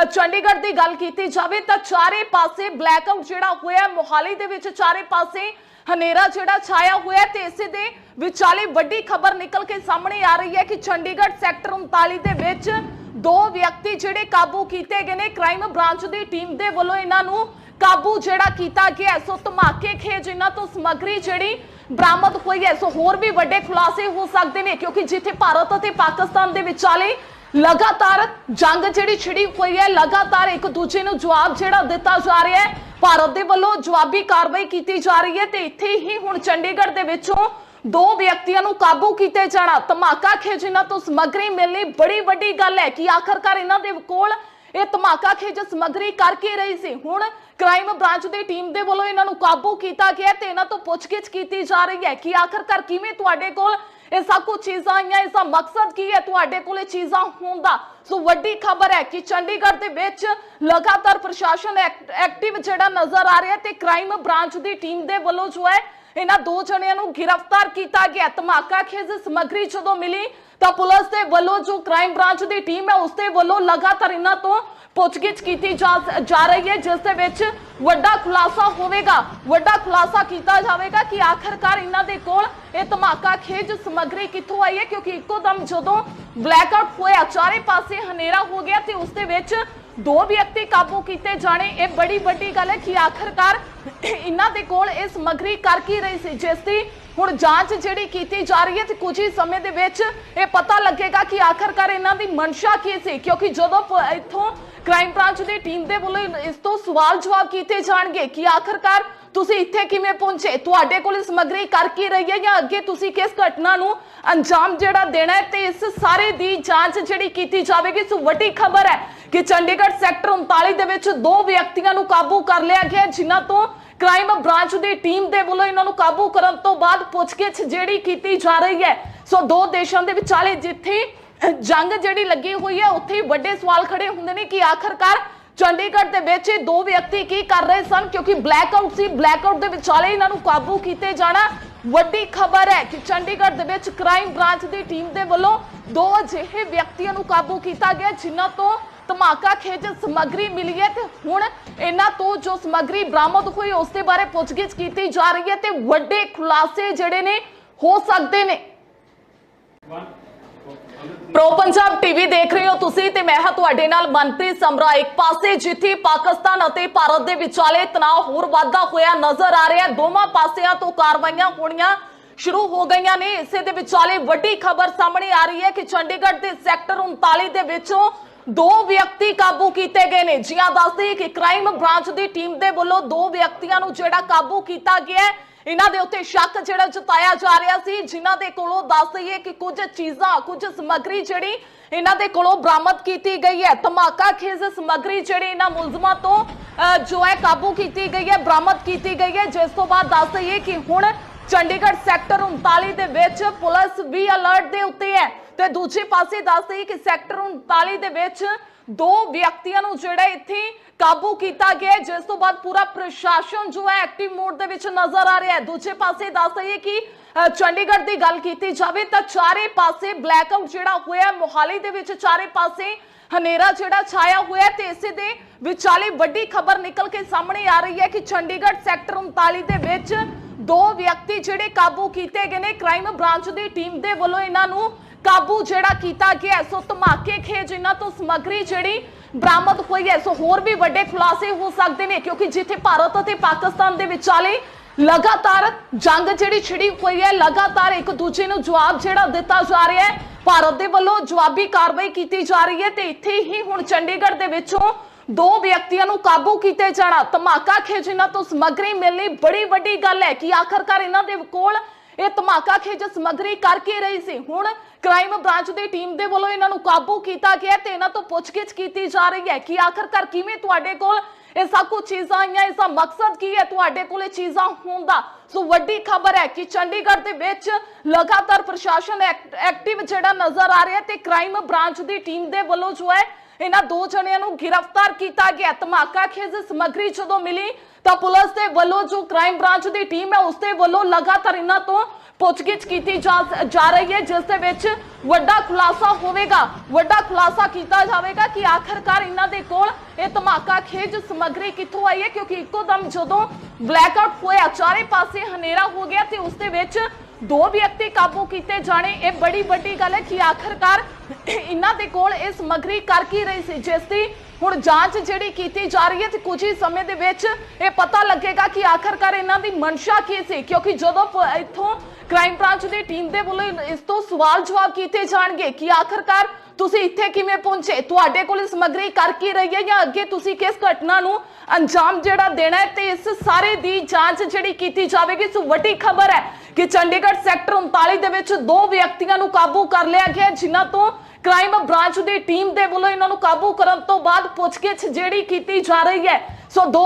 ਚੰਡੀਗੜ੍ਹ ਦੀ ਗੱਲ ਕੀਤੀ ਜਾਵੇ ਤਾਂ ਚਾਰੇ ਪਾਸੇ ਬਲੈਕਆਊਟ ਜਿਹੜਾ ਹੋਇਆ ਮੋਹਾਲੀ ਦੇ ਵਿੱਚ ਚਾਰੇ ਪਾਸੇ ਹਨੇਰਾ ਜਿਹੜਾ ਛਾਇਆ ਹੋਇਆ ਤੇ ਇਸੇ ਦੇ ਵਿਚਾਲੇ ਵੱਡੀ ਖਬਰ ਨਿਕਲ ਕੇ ਸਾਹਮਣੇ ਆ ਰਹੀ ਹੈ ਕਿ ਚੰਡੀਗੜ੍ਹ ਸੈਕਟਰ 39 ਦੇ ਵਿੱਚ ਦੋ ਵਿਅਕਤੀ ਜਿਹੜੇ ਕਾਬੂ ਕੀਤੇ ਗਏ ਨੇ। ਕ੍ਰਾਈਮ ਬ੍ਰਾਂਚ ਦੀ ਟੀਮ ਦੇ ਵੱਲੋਂ ਇਹਨਾਂ ਨੂੰ ਕਾਬੂ ਜਿਹੜਾ ਕੀਤਾ ਗਿਆ ਸੋ ਧਮਾਕੇ ਖੇਜ ਇਹਨਾਂ ਤੋਂ ਸਮੱਗਰੀ ਜਿਹੜੀ ਬਰਾਮਦ ਹੋਈ ਹੈ। ਸੋ ਹੋਰ ਵੀ ਵੱਡੇ ਖੁਲਾਸੇ ਹੋ ਸਕਦੇ ਨੇ, ਕਿਉਂਕਿ ਜਿੱਥੇ ਭਾਰਤ ਅਤੇ ਪਾਕਿਸਤਾਨ ਦੇ ਵਿਚਾਲੇ ਲਗਾਤਾਰ ਜੰਗ ਜਿਹੜੀ ਛਿੜੀ ਹੋਈ ਹੈ, ਲਗਾਤਾਰ ਇੱਕ ਦੂਜੇ ਨੂੰ ਜਵਾਬ ਜਿਹੜਾ ਦਿੱਤਾ ਜਾ ਰਿਹਾ ਹੈ, ਭਾਰਤ ਦੇ ਵੱਲੋਂ ਜਵਾਬੀ ਕਾਰਵਾਈ ਕੀਤੀ ਜਾ ਰਹੀ ਹੈ ਤੇ ਇੱਥੇ ਹੀ ਹੁਣ ਚੰਡੀਗੜ੍ਹ ਦੇ ਵਿੱਚੋਂ ਦੋ ਵਿਅਕਤੀਆਂ ਨੂੰ ਕਾਬੂ ਕੀਤੇ ਜਾਣਾ ਧਮਾਕਾ ਖੇਜ ਇਹਨਾਂ ਤੋਂ ਸਮੱਗਰੀ ਮਿਲਣੀ ਬੜੀ ਵੱਡੀ ਗੱਲ ਹੈ ਕਿ ਆਖਰਕਾਰ ਇਹਨਾਂ ਦੇ ਕੋਲ ਇਹ ਧਮਾਕਾ ਖੇਜ ਸਮੱਗਰੀ ਕਰਕੇ ਰਹੀ ਸੀ। ਹੁਣ ਕ੍ਰਾਈਮ ਬ੍ਰਾਂਚ ਦੀ ਟੀਮ ਦੇ ਵੱਲੋਂ ਇਹਨਾਂ ਨੂੰ ਕਾਬੂ ਕੀਤਾ ਗਿਆ ਤੇ ਇਹਨਾਂ ਤੋਂ ਪੁੱਛਗਿੱਛ ਕੀਤੀ ਜਾ ਰਹੀ ਹੈ ਕਿ ਆਖਰਕਾਰ ਕਿਵੇਂ ਤੁਹਾਡੇ ਕੋਲ ਇਹ ਸਭ ਕੁਝ ਚੀਜ਼ਾਂ ਆਈਆਂ ਇਸ ਦਾ ਮਕਸਦ ਕੀ ਹੈ? ਤੁਹਾਡੇ ਕੋਲ ਇਹ ਚੀਜ਼ਾਂ ਹੋਣ ਦਾ ਸੋ ਵੱਡੀ ਖਬਰ ਹੈ ਕਿ ਚੰਡੀਗੜ੍ਹ ਦੇ ਵਿੱਚ ਲਗਾਤਾਰ ਪ੍ਰਸ਼ਾਸਨ ਐਕਟਿਵ ਜਿਹੜਾ ਨਜ਼ਰ ਆ ਰਿਹਾ ਤੇ ਕ੍ਰਾਈਮ ਬ੍ਰਾਂਚ ਦੀ ਟੀਮ ਦੇ ਵੱਲੋਂ ਜੋ ਹੈ ਇਹਨਾਂ ਦੋ ਜਣਿਆਂ ਨੂੰ ਗ੍ਰਿਫਤਾਰ ਕੀਤਾ ਗਿਆ। ਧਮਾਕਾ ਖੇਜ਼ ਸਮੱਗਰੀ ਜਦੋਂ ਮਿਲੀ ਤਾਂ ਪੁਲਿਸ ਦੇ ਵੱਲੋਂ ਜੋ ਕ੍ਰਾਈਮ ਬ੍ਰਾਂਚ ਦੀ ਟੀਮ ਹੈ, ਉਸ ਦੇ ਵੱਲੋਂ ਲਗਾਤਾਰ ਇਹਨਾਂ ਤੋਂ ਪੁੱਛਗਿੱਛ ਕੀਤੀ ਜਾ ਰਹੀ ਹੈ, ਜਿਸ ਦੇ ਵਿੱਚ ਵੱਡਾ ਖੁਲਾਸਾ ਹੋਵੇਗਾ। ਵੱਡਾ ਖੁਲਾਸਾ ਕੀਤਾ ਜਾਵੇਗਾ ਕਿ ਆਖਰਕਾਰ ਇਹਨਾਂ ਦੇ ਕੋਲ ਇਹ ਧਮਾਕਾ ਖੇਜ ਸਮੱਗਰੀ ਕਿੱਥੋਂ ਆਈ ਹੈ, ਕਿਉਂਕਿ ਇੱਕੋ ਦਮ ਜਦੋਂ ਬਲੈਕਆਊਟ ਹੋਇਆ, ਚਾਰੇ ਪਾਸੇ ਹਨੇਰਾ ਹੋ ਗਿਆ ਤੇ ਉਸ ਦੇ ਵਿੱਚ ਦੋ ਵਿਅਕਤੀ ਕਾਬੂ ਕੀਤੇ ਜਾਣੇ। ਇਹ ਬੜੀ ਵੱਡੀ ਗੱਲ ਹੈ ਕਿ ਆਖਰਕਾਰ ਇਹਨਾਂ ਦੇ ਕੋਲ ਇਹ ਸਮੱਗਰੀ ਕਰ ਕੀ ਰਹੀ ਸੀ? ਜਿਸ ਦੀ ਹੁਣ ਜਾਂਚ ਜਿਹੜੀ ਕੀਤੀ ਜਾ ਰਹੀ ਹੈ ਤੇ ਕੁਝ ਹੀ ਸਮੇਂ ਦੇ ਵਿੱਚ ਇਹ ਪਤਾ ਲੱਗੇਗਾ ਕਿ ਆਖਰਕਾਰ ਇਹਨਾਂ ਦੀ ਮਨਸ਼ਾ ਕੀ ਸੀ। ਕਿਉਂਕਿ ਜਦੋਂ ਇੱਥੋਂ ਕ੍ਰਾਈਮ ਬ੍ਰਾਂਚ ਦੀ ਟੀਮ ਦੇ ਵੱਲੋਂ ਇਸ ਤੋਂ ਸਵਾਲ ਜਵਾਬ ਕੀਤੇ ਜਾਣਗੇ ਕਿ ਆਖਰਕਾਰ ਤੁਸੀਂ ਇੱਥੇ ਕਿਵੇਂ ਪਹੁੰਚੇ? ਤੁਹਾਡੇ ਕੋਲ ਇਹ ਕਰ ਕੀ ਰਹੀ ਹੈ ਜਾਂ ਅੱਗੇ ਤੁਸੀਂ ਕਿਸ ਘਟਨਾ ਨੂੰ ਅੰਜਾਮ ਜਿਹੜਾ ਦੇਣਾ ਹੈ ਤੇ ਇਸ ਸਾਰੇ ਦੀ ਜਾਂਚ ਜਿਹੜੀ ਕੀਤੀ ਜਾਵੇਗੀ? ਸੋ ਵੱਡੀ ਖਬਰ ਹੈ ਕਿ ਚੰਡੀਗੜ੍ਹ ਸੈਕਟਰ 39 ਦੇ ਵਿੱਚ ਦੋ ਵਿਅਕਤੀਆਂ ਨੂੰ ਕਾਬੂ ਕਰ ਲਿਆ ਗਿਆ ਜਿਨ੍ਹਾਂ ਤੋਂ ਕ੍ਰਾਈਮ ਬ੍ਰਾਂਚ ਦੀ ਟੀਮ ਦੇ ਵੱਲੋਂ ਇਹਨਾਂ ਨੂੰ ਕਾਬੂ ਕਰਨ ਤੋਂ ਬਾਅਦ ਪੁੱਛਗਿੱਛ ਜਿਹੜੀ ਕੀਤੀ ਜਾ ਰਹੀ ਹੈ। ਸੋ ਦੋ ਦੇਸ਼ਾਂ ਦੇ ਵਿਚਾਲੇ ਜਿੱਥੇ ਜੰਗ ਜਿਹੜੀ ਲੱਗੀ ਹੋਈ ਹੈ, ਉੱਥੇ ਵੱਡੇ ਸਵਾਲ ਖੜੇ ਹੁੰਦੇ ਨੇ ਕਿ ਆਖਰਕਾਰ ਚੰਡੀਗੜ੍ਹ ਦੇ ਵਿੱਚ ਇਹ ਦੋ ਵਿਅਕਤੀ ਕੀ ਕਰ ਰਹੇ ਸਨ? ਕਿਉਂਕਿ ਬਲੈਕਆਊਟ ਸੀ ਬਲੈਕਆਊਟ ਦੇ ਵਿਚਾਲੇ ਇਹਨਾਂ ਨੂੰ ਕਾਬੂ ਕੀਤੇ ਜਾਣਾ ਵੱਡੀ ਖਬਰ ਹੈ ਕਿ ਚੰਡੀਗੜ੍ਹ ਦੇ ਵਿੱਚ ਕ੍ਰਾਈਮ ਬ੍ਰਾਂਚ ਦੀ ਟੀਮ ਦੇ ਵੱਲੋਂ ਦੋ ਅਜਿਹੇ ਵਿਅਕਤੀਆਂ ਨੂੰ ਕਾਬੂ ਕੀਤਾ ਗਿਆ ਜਿਨ੍ਹਾਂ ਤੋਂ ਧਮਾਕਾ ਖੇਜ ਸਮੱਗਰੀ ਮਿਲੀ ਹੈ ਤੇ ਹੁਣ ਇਹਨਾਂ ਤੋਂ ਜੋ ਸਮੱਗਰੀ ਬਰਾਮਦ ਹੋਈ ਉਸ ਦੇ ਬਾਰੇ ਪੁੱਛਗਿੱਛ ਕੀਤੀ ਜਾ ਰਹੀ ਹੈ ਤੇ ਵੱਡੇ ਖੁਲਾਸੇ ਜਿਹੜੇ ਨੇ ਹੋ ਸਕਦੇ ਨੇ। ਪ੍ਰੋ ਪੰਜਾਬ ਟੀਵੀ ਦੇਖ ਮੈਂ ਹਾਂ ਤੁਹਾਡੇ ਨਾਲ ਮਨਪ੍ਰੀਤ ਸਮਰਾ ਇੱਕ ਪਾਸੇ, ਜਿੱਥੇ ਪਾਕਿਸਤਾਨ ਅਤੇ ਭਾਰਤ ਦੇ ਵਿਚਾਲੇ ਤਣਾਅ ਹੋਰ ਵਾਧਾ ਹੋਇਆ ਨਜ਼ਰ ਆ ਰਿਹਾ ਦੋਵਾਂ ਪਾਸਿਆਂ ਤੋਂ ਕਾਰਵਾਈਆਂ ਹੋਣੀਆਂ ਸ਼ੁਰੂ ਹੋ ਗਈਆਂ ਨੇ। ਇਸੇ ਦੇ ਵਿਚਾਲੇ ਵੱਡੀ ਖਬਰ ਸਾਹਮਣੇ ਆ ਰਹੀ ਹੈ ਕਿ ਚੰਡੀਗੜ੍ਹ ਦੇ ਸੈਕਟਰ 39 ਦੇ ਵਿੱਚੋਂ ਦੋ ਵਿਅਕਤੀ ਕਾਬੂ ਕੀਤੇ ਗਏ ਨੇ। ਜੀਆਂ ਦੱਸਦੇ ਕਿ ਕ੍ਰਾਈਮ ਬ੍ਰਾਂਚ ਦੀ ਟੀਮ ਦੇ ਵੱਲੋਂ ਦੋ ਵਿਅਕਤੀਆਂ ਨੂੰ ਜਿਹੜਾ ਕਾਬੂ ਕੀਤਾ ਗਿਆ ਹੈ ਇਹਨਾਂ ਦੇ ਉੱਤੇ ਸ਼ੱਕ ਜਿਹੜਾ ਜਤਾਇਆ ਜਾ ਰਿਹਾ ਸੀ ਜਿਨ੍ਹਾਂ ਦੇ ਕੋਲੋਂ ਦੱਸ ਦਈਏ ਕਿ ਕੁਝ ਚੀਜ਼ਾਂ ਕੁਝ ਸਮੱਗਰੀ ਜਿਹੜੀ ਇਹਨਾਂ ਦੇ ਕੋਲੋਂ ਬਰਾਮਦ ਕੀਤੀ ਗਈ ਹੈ। ਧਮਾਕਾ ਖੇਜ਼ ਸਮੱਗਰੀ ਜਿਹੜੀ ਇਹਨਾਂ ਮੁਲਜ਼ਮਾਂ ਤੋਂ ਅਹ, ਜੋ ਹੈ ਕਾਬੂ ਕੀਤੀ ਗਈ ਹੈ ਬਰਾਮਦ ਕੀਤੀ ਗਈ ਹੈ। ਜਿਸ ਤੋਂ ਬਾਅਦ ਦੱਸ ਦਈਏ ਕਿ ਹੁਣ ਚੰਡੀਗੜ੍ਹ ਸੈਕਟਰ 39 ਦੇ ਵਿੱਚ ਪੁਲਿਸ ਵੀ ਅਲਰਟ ਦੇ ਉੱਤੇ ਹੈ। ਤੇ ਦੂਜੇ ਪਾਸੇ ਦੱਸ ਦਈਏ ਕਿ ਸੈਕਟਰ 39 ਦੇ ਵਿੱਚ ਦੋ ਵਿਅਕਤੀਆਂ ਨੂੰ ਜਿਹੜਾ ਇੱਥੇ ਕਾਬੂ ਕੀਤਾ ਗਿਆ ਜਿਸ ਤੋਂ ਬਾਅਦ ਪੂਰਾ ਪ੍ਰਸ਼ਾਸਨ ਜੋ ਹੈ ਐਕਟਿਵ ਮੋਡ ਦੇ ਵਿੱਚ ਨਜ਼ਰ ਆ ਰਿਹਾ ਹੈ। ਦੂਜੇ ਪਾਸੇ ਦੱਸ ਦਈਏ ਕਿ ਚੰਡੀਗੜ੍ਹ ਦੀ ਗੱਲ ਕੀਤੀ ਜਾਵੇ ਤਾਂ ਚਾਰੇ ਪਾਸੇ ਬਲੈਕਆਊਟ ਜਿਹੜਾ ਹੋਇਆ ਮੋਹਾਲੀ ਦੇ ਵਿੱਚ ਚਾਰੇ ਪਾਸੇ ਹਨੇਰਾ ਜਿਹੜਾ ਛਾਇਆ ਹੋਇਆ ਤੇ ਇਸੇ ਦੇ ਵਿਚਾਲੇ ਵੱਡੀ ਖਬਰ ਨਿਕਲ ਕੇ ਸਾਹਮਣੇ ਆ ਰਹੀ ਹੈ ਕਿ ਚੰਡੀਗੜ੍ਹ ਸੈਕਟਰ 39 ਦੇ ਵਿੱਚ ਦੋ ਵਿਅਕਤੀ ਜਿਹੜੇ ਕਾਬੂ ਕੀਤੇ ਗਏ ਨੇ। ਕ੍ਰਾਈਮ ਬ੍ਰਾਂਚ ਦੀ ਟੀਮ ਦੇ ਵੱਲੋਂ ਇਹਨਾਂ ਨੂੰ ਕਾਬੂ ਜਿਹੜਾ ਕੀਤਾ ਗਿਆ ਸੋ ਧਮਾਕੇ ਖੇਜ ਇਹਨਾਂ ਤੋਂ ਸਮੱਗਰੀ ਜਿਹੜੀ ਬਰਾਮਦ ਹੋਈ ਹੈ, ਸੋ ਹੋਰ ਵੀ ਵੱਡੇ ਖੁਲਾਸੇ ਹੋ ਸਕਦੇ ਨੇ, ਕਿਉਂਕਿ ਜਿੱਥੇ ਭਾਰਤ ਅਤੇ ਪਾਕਿਸਤਾਨ ਦੇ ਵਿਚਾਲੇ ਲਗਾਤਾਰ ਜੰਗ ਜਿਹੜੀ ਛਿੜੀ ਹੋਈ ਹੈ, ਲਗਾਤਾਰ ਇੱਕ ਦੂਜੇ ਨੂੰ ਜਵਾਬ ਜਿਹੜਾ ਦਿੱਤਾ ਜਾ ਰਿਹਾ ਹੈ, ਭਾਰਤ ਦੇ ਵੱਲੋਂ ਜਵਾਬੀ ਕਾਰਵਾਈ ਕੀਤੀ ਜਾ ਰਹੀ ਹੈ ਤੇ ਇੱਥੇ ਹੀ ਹੁਣ ਚੰਡੀਗੜ੍ਹ ਦੇ ਵਿੱਚੋਂ ਦੋ ਵਿਅਕਤੀਆਂ ਨੂੰ ਕਾਬੂ ਕੀਤੇ ਜਾਣਾ, ਧਮਾਕਾ ਖੇਜ ਇਹਨਾਂ ਤੋਂ ਸਮੱਗਰੀ ਮਿਲਣੀ ਬੜੀ ਵੱਡੀ ਗੱਲ ਹੈ ਕਿ ਆਖਰਕਾਰ ਇਹਨਾਂ ਦੇ ਕੋਲ ਇਹ ਧਮਾਕਾ ਖੇਜ ਸਮੱਗਰੀ ਕਰਕੇ ਰਹੀ ਸੀ। ਹੁਣ ਕ੍ਰਾਈਮ ਬ੍ਰਾਂਚ ਦੀ ਟੀਮ ਦੇ ਵੱਲੋਂ ਇਹਨਾਂ ਨੂੰ ਕਾਬੂ ਕੀਤਾ ਗਿਆ ਤੇ ਇਹਨਾਂ ਤੋਂ ਪੁੱਛਗਿੱਛ ਕੀਤੀ ਜਾ ਰਹੀ ਹੈ ਕਿ ਆਖਰਕਾਰ ਕਿਵੇਂ ਤੁਹਾਡੇ ਕੋਲ ਇਹ ਸਭ ਕੁਝ ਚੀਜ਼ਾਂ ਆਈਆਂ ਇਸ ਦਾ ਮਕਸਦ ਕੀ ਹੈ? ਤੁਹਾਡੇ ਕੋਲ ਇਹ ਚੀਜ਼ਾਂ ਹੋਣ ਦਾ ਸੋ ਵੱਡੀ ਖਬਰ ਹੈ ਕਿ ਚੰਡੀਗੜ੍ਹ ਦੇ ਵਿੱਚ ਲਗਾਤਾਰ ਪ੍ਰਸ਼ਾਸਨ ਐਕਟਿਵ ਜਿਹੜਾ ਨਜ਼ਰ ਆ ਰਿਹਾ ਤੇ ਕ੍ਰਾਈਮ ਬ੍ਰਾਂਚ ਦੀ ਟੀਮ ਦੇ ਵੱਲੋਂ ਜੋ ਹੈ ਇਹਨਾਂ ਦੋ ਜਣਿਆਂ ਨੂੰ ਗ੍ਰਿਫਤਾਰ ਕੀਤਾ ਗਿਆ। ਧਮਾਕਾ ਖੇਜ ਸਮੱਗਰੀ ਜਦੋਂ ਮਿਲੀ ਤਾਂ ਪੁਲਿਸ ਦੇ ਵੱਲੋਂ ਜੋ ਕ੍ਰਾਈਮ ਬ੍ਰਾਂਚ ਦੀ ਟੀਮ ਹੈ, ਉਸ ਦੇ ਵੱਲੋਂ ਲਗਾਤਾਰ ਇਹਨਾਂ ਤੋਂ ਪੁੱਛਗਿੱਛ ਕੀਤੀ ਜਾ ਰਹੀ ਹੈ, ਜਿਸ ਦੇ ਵਿੱਚ ਵੱਡਾ ਖੁਲਾਸਾ ਹੋਵੇਗਾ। ਵੱਡਾ ਖੁਲਾਸਾ ਕੀਤਾ ਜਾਵੇਗਾ ਕਿ ਆਖਰਕਾਰ ਇਹਨਾਂ ਦੇ ਕੋਲ ਇਹ ਧਮਾਕਾ ਖੇਜ ਸਮੱਗਰੀ ਕਿੱਥੋਂ ਆਈ ਹੈ, ਕਿਉਂਕਿ ਇੱਕੋ ਦਮ ਜਦੋਂ ਬਲੈਕਆਊਟ ਹੋਇਆ, ਚਾਰੇ ਪਾਸੇ ਹਨੇਰਾ ਹੋ ਗਿਆ ਤੇ ਉਸ ਦੇ ਵਿੱਚ ਦੋ ਵਿਅਕਤੀ ਕਾਬੂ ਕੀਤੇ ਜਾਣੇ, ਇਹ ਬੜੀ ਵੱਡੀ ਗੱਲ ਹੈ ਕਿ ਆਖਰਕਾਰ ਇਹਨਾਂ ਦੇ ਕੋਲ ਇਹ ਸਮੱਗਰੀ ਕਰ ਕੀ ਰਹੀ ਸੀ, ਜਿਸ ਦੀ ਹੁਣ ਜਾਂਚ ਜਿਹੜੀ ਕੀਤੀ ਜਾ ਰਹੀ ਹੈ ਤੇ ਕੁਝ ਹੀ ਸਮੇਂ ਦੇ ਵਿੱਚ ਇਹ ਪਤਾ ਲੱਗੇਗਾ ਕਿ ਆਖਰਕਾਰ ਇਹਨਾਂ ਦੀ ਮਨਸ਼ਾ ਕੀ ਸੀ, ਕਿਉਂਕਿ ਜਦੋਂ ਇੱਥੋਂ ਕ੍ਰਾਈਮ ਬ੍ਰਾਂਚ ਦੀ ਟੀਮ ਦੇ ਵੱਲੋਂ ਇਸ ਤੋਂ ਸਵਾਲ ਜਵਾਬ ਕੀਤੇ ਜਾਣਗੇ ਕਿ ਆਖਰਕਾਰ ਤੁਸੀਂ ਇੱਥੇ ਕਿਵੇਂ ਪਹੁੰਚੇ? ਤੁਹਾਡੇ ਕੋਲ ਇਹ ਕਰ ਕੀ ਰਹੀ ਹੈ ਜਾਂ ਅੱਗੇ ਤੁਸੀਂ ਕਿਸ ਘਟਨਾ ਨੂੰ ਅੰਜਾਮ ਜਿਹੜਾ ਦੇਣਾ ਹੈ ਤੇ ਇਸ ਸਾਰੇ ਦੀ ਜਾਂਚ ਜਿਹੜੀ ਕੀਤੀ ਜਾਵੇਗੀ? ਸੋ ਵੱਡੀ ਖਬਰ ਹੈ ਕਿ ਚੰਡੀਗੜ੍ਹ ਸੈਕਟਰ 39 ਦੇ ਵਿੱਚ ਦੋ ਵਿਅਕਤੀਆਂ ਨੂੰ ਕਾਬੂ ਕਰ ਲਿਆ ਗਿਆ ਹੈ, ਜਿਨ੍ਹਾਂ ਤੋਂ ਕ੍ਰਾਈਮ ਬ੍ਰਾਂਚ ਦੀ ਟੀਮ ਦੇ ਵੱਲੋਂ ਇਹਨਾਂ ਨੂੰ ਕਾਬੂ ਕਰਨ ਤੋਂ ਬਾਅਦ ਪੁੱਛਗਿੱਛ ਜਿਹੜੀ ਕੀਤੀ ਜਾ ਰਹੀ ਹੈ। ਸੋ ਦੋ